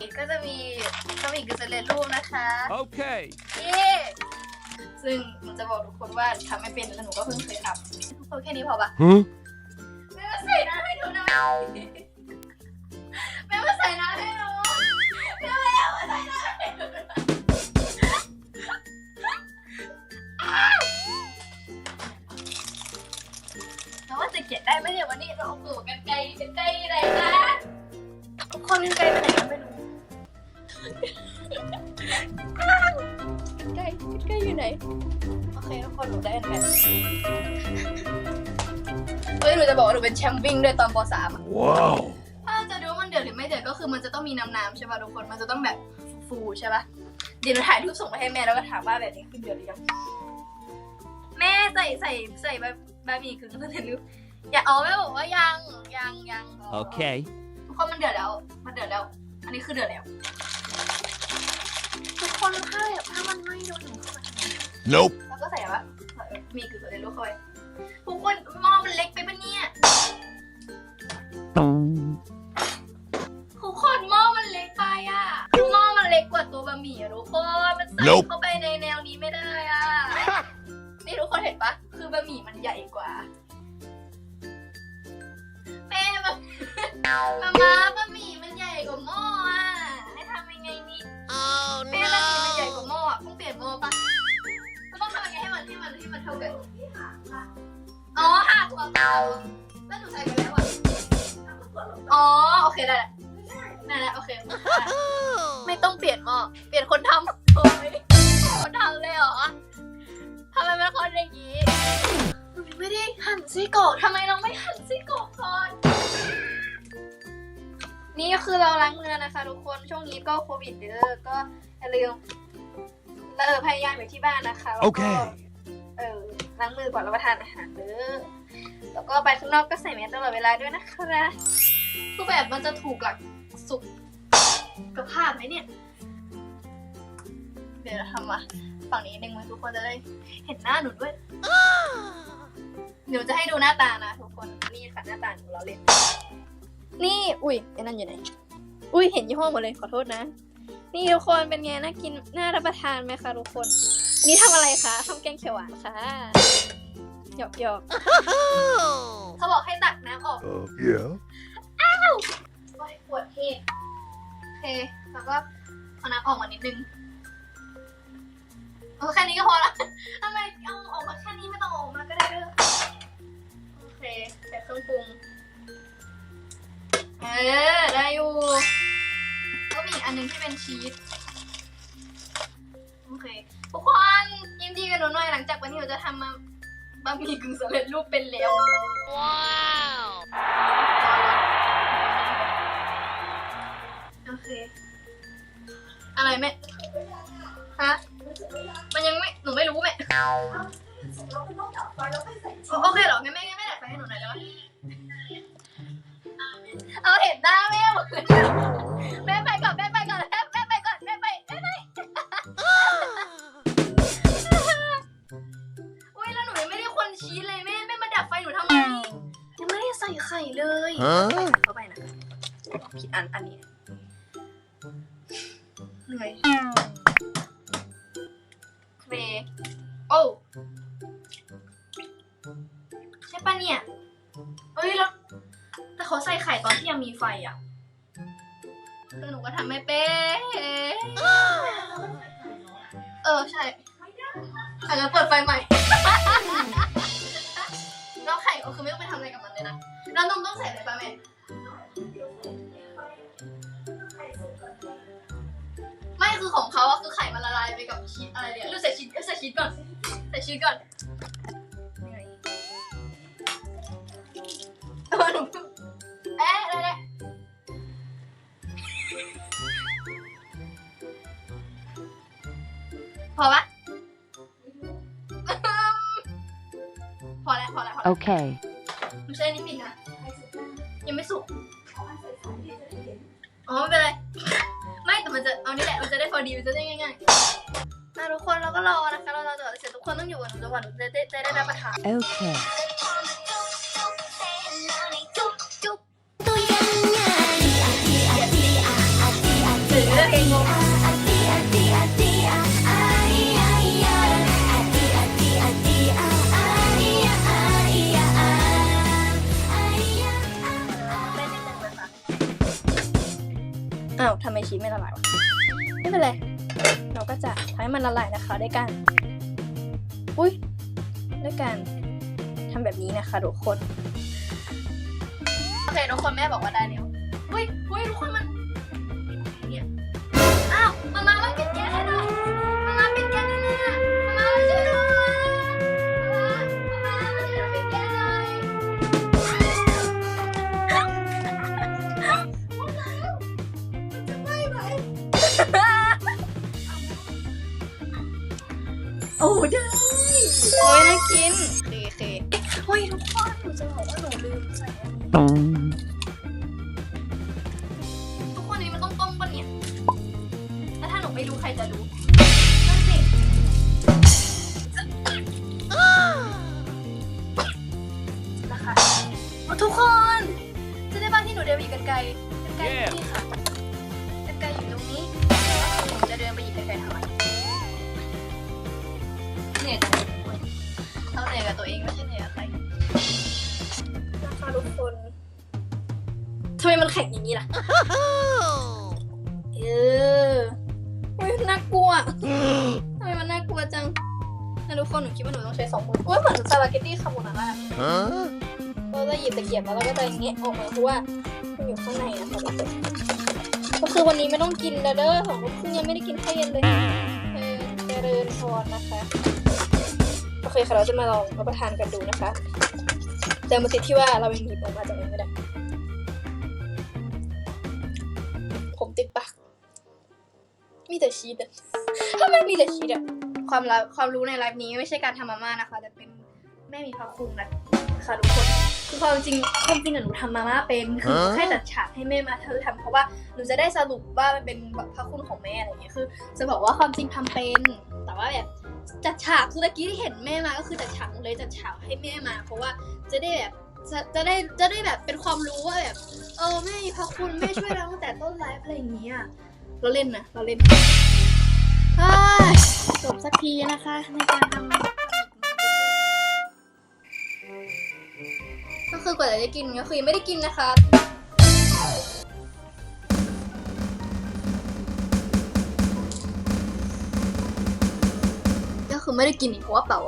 เท่าไหร่สิก็จะมีก็มีกึ่งสำเร็จรูปนะคะ Okay. เย้ซึ่งหนูจะบอกทุกคนว่าทำไม่เป็นแล้วหนูก็เพิ่งเคยทำโอแค่นี้พอปะ Huh? แม่มาใส่น้ำให้หนูหน่อยแม่มาใส่น้ กันไกลกันไกลอยู่ไหน โอเคทุกคนหนูได้กันไกลเฮ้ยหนูจะบอกว่าหนูเป็นแชมป์วิ่งด้วยตอนป .3 อะ Wow. ถ้าจะดูว่ามันเดือดหรือไม่เดือดก็คือมันจะต้องมีน้ำน้ำๆใช่ป่ะทุกคน มันจะต้องแบบฟูๆใช่ป่ะ เดี๋ยวหนูถ่ายรูปส่งไปให้แม่แล้วก็ถามว่าแบบนี้ขึ้นเดือดหรือยัง แม่ใส่ใส่ใส่แบบบะหมี่กึ่งสำเร็จรูปอย่าเอาแม่บอกว่ายังยังยังรอ Okay. ทุกคนมันเดือดแล้ว มันเดือดแล้ว อันนี้คือเดือดแล้ว ทุกคนถ้าแบบถ้ามันไม่โดนหนูเข้าไปทำไง Nope. แล้วก็ใส่ว่ามีกึ่งสำเร็จรูปเข้าไปทุกคนหม้อมันเล็กไปปะเนี่ยทุกคนหม้อมันเล็กไปอะคือหม้อมันเล็กกว่าตัวบะหมี่อะทุกคนมันใส่ Nope เข้าไปในแนวนี้ไม่ได้อะ นี่ทุกคนเห็นปะคือบะหมี่มันใหญ่กว่าแม่แบบ มามา มันเท่ากันอ๋อหักหัวเตาแล้วหนูใส่ไปแล้วอะอ๋อโอเคได้แล้วได้แล้วโอเค ไม่ต้องเปลี่ยนหม้อเปลี่ยนคนทำโอ้ยคนทำเลยเหรอทำไมเป็นคนอย่างนี้หนูไม่ได้หั่นไส้กรอกทำไมเราไม่หั่นไส้กรอกก่อนนี่ก็คือเราล้างมือนะคะทุกคนช่วงนี้ก็โควิดเด้อก็อย่าลืมเออพยายามอยู่ที่บ้านนะคะแล้วก็ เคเออล้างมือก่อนรับประทานอาหารเด้อแล้วก็ไปข้างนอกก็ใส่แมสตลอดเวลาด้วยนะคะคือแบบมันจะถูกหลักสุขกับภาพไหมเนี่ย เดี๋ยวเราทำมาฝั่งนี้หนึ่งมือทุกคนจะได้เห็นหน้าหนูด้วยเดี๋ยวจะให้ดูหน้าตานะทุกคนนี่ค่ะหน้าตาหนูเราเล่น นี่อุ้ยไอ้นั่นอยู่ไหนอุ้ยเห็นยี่ห้อหมดเลยขอโทษนะ นี่ทุกคนเป็นไงน่ากินน่ารับประทานไหมคะทุกคน นี่ทำอะไรคะทำแกงเขียวหวานค่ะหยอกหยอกเขาบอกให้ตักน้ำออก Uh, yeah. โอ้ยปวดเทศโอเค แล้วก็เอาน้ำออกมานิดนึงเออแค่นี้ก็พอละทำไมเอาออกมาแค่นี้ไม่ต้องเอาออกมาก็ได้เด้อโอเคใส่เครื่องปรุง เออ ได้อยู่ก็มีอีกอันหนึงที่เป็นชีส กึ่งสำเร็จรูปเป็นแล้วโอเค อะไรแม่ ฮะ มันยังไม่ หนูไม่รู้แม่โอโอเคเหรองั้นแม่งั้นแม่ดัดไฟให้หนูหน่อยแล้วเอาเห็นหน้าแม่หมดเลย ผิดอันอันนี้เหนื่อยเฟโอ้ใช่ปะเนี่ยเอ้ยแล้วแต่เขาใส่ไข่ตอนที่ยังมีไฟอะคือหนูก็ทำไม่เป็นเออใช่อาจจะเปิดไฟใหม่ แล้วไข่ก็คือไม่ต้องไปทำอะไรกับมันเลยนะ แล้วนมต้องใส่อะไรป่ะแม่ คือของเขาอะคือไข่มันละลายไปกับชีสอะไรเนี่ยหรือใส่ชีสเอ้ยใส่ชีสก่อนใส่ชีสก่อนเออหนูเอ๊ะได้ได้พอปะพอแล้วพอแล้วพอแล้ว Okay. หนูใช้อันนี้ปิดนะยังไม่สุกอ๋อไม่เป็นไรไมันจะเอานี่แหละ มันจะได้พอดีมันจะได้ง่ายๆอะทุกคนเราก็รอนะคะ เราเราจะเสร็จทุกคนต้องอยู่กับหนูจนกว่าจะได้จะได้รับประทาน Okay. ทำไมชีสไม่ละลายวะไม่เป็นไร เราก็จะทำให้มันละลายนะคะด้วยการอุ้ยด้วยการทำแบบนี้นะคะทุกคน โอเคทุกคนแม่บอกว่าได้แล้ว ได้โอ้ยน่ากินโอเคโอเคเฮ้ยทุกคนหนูจะบอกว่าหนูลืมใส่อันนี้ทุกคนนี้มันต้องต้มปะเนี่ยแล้วถ้าหนูไม่รู้ใครจะรู้นั่นสินะคะเอาทุกคนจะได้บ้านที่หนูเดินไปหยิบกันไกลกันไกลอยู่นี่ค่ะ นแข็งอย่างนี้ล่ะเออโอ้ยน่ากลัวทำไมมันน่ากลัวจังนะทุกคนหนูคิดว่าหนูต้องใช้สองมือโอ้ยเหมือนสปาเกตตี้คาโบนาร่า Huh? เราจะหยิบตะเกียบแล้วเราก็จะอย่างเงี้ยออกมาเพราะว่ามันอยู่ข้างในนะคะทุกคนก็คือวันนี้ไม่ต้องกินแล้วเด้อของคุณยังไม่ได้กินข้าวเย็นเลยเออเจริญพรนะคะโอเคค่ะเราจะมาลองรับประทานกันดูนะคะ แต่มันติดที่ว่าเรายังหยิบออกมาจากนี้ไม่ได้ ติดปากมีแต่ชีสอะถ้ามันมีแต่ชีสอะความลับความรู้ในไลฟ์นี้ไม่ใช่การทำมาม่านะคะ แต่เป็นแม่มีพระคุณนะคะทุกคนคือความจริงความจริงอะหนูทำมาม่าเป็นคือหนูฮะแค่จัดฉากให้แม่มาเธอทำเพราะว่าหนูจะได้สรุปว่ามันเป็นแบบพระคุณของแม่อะไรอย่างเงี้ยคือ จะบอกว่าความจริงทำเป็น แต่ว่าแบบจัดฉากคือตะกี้ที่เห็นแม่มาก็คือจัดฉากเลยจัดฉากให้แม่มา เพราะว่าจะได้แบบ จะจะได้จะได้แบบเป็นความรู้ว่าแบบเออแม่พระคุณแม่ช่วยเราตั้งแต่ต้นไลฟ์อะไรอย่างเงี้ยเราเล่นนะเราเล่นอ้ยจบสักทีนะคะในการทำก็คือกว่าจะได้กินก็คือยังไม่ได้กินนะคะก็คือไม่ได้กินอีกเพราะว่าเป่า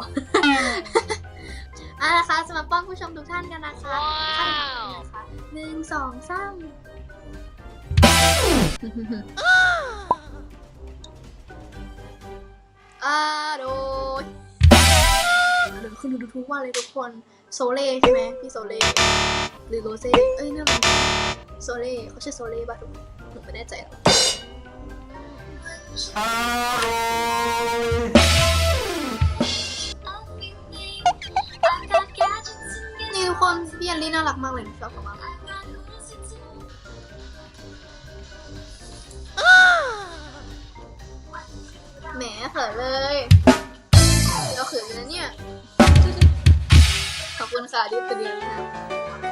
อะนะคะจะมาป้อนผู้ชมทุกท่านกันนะคะขั้นตอนนี้นะคะหนึ่งสองสามอาโดยอาโดยคุณดูทุกวันเลยทุกคน โซเล่ใช่ไหมพี่โซเล่หรือโรเซ่เอ้ยนั่นมันโซเล่เขาชื่อโซเล่ป่ะทุกคนหนูไม่แน่ใจหรอก ลี่น่ารักมากเลยหนูชอบเขามากแหมเขินเลย เราเขินอยู่นะเนี่ย ขอบคุณค่ะที่เตือนนะ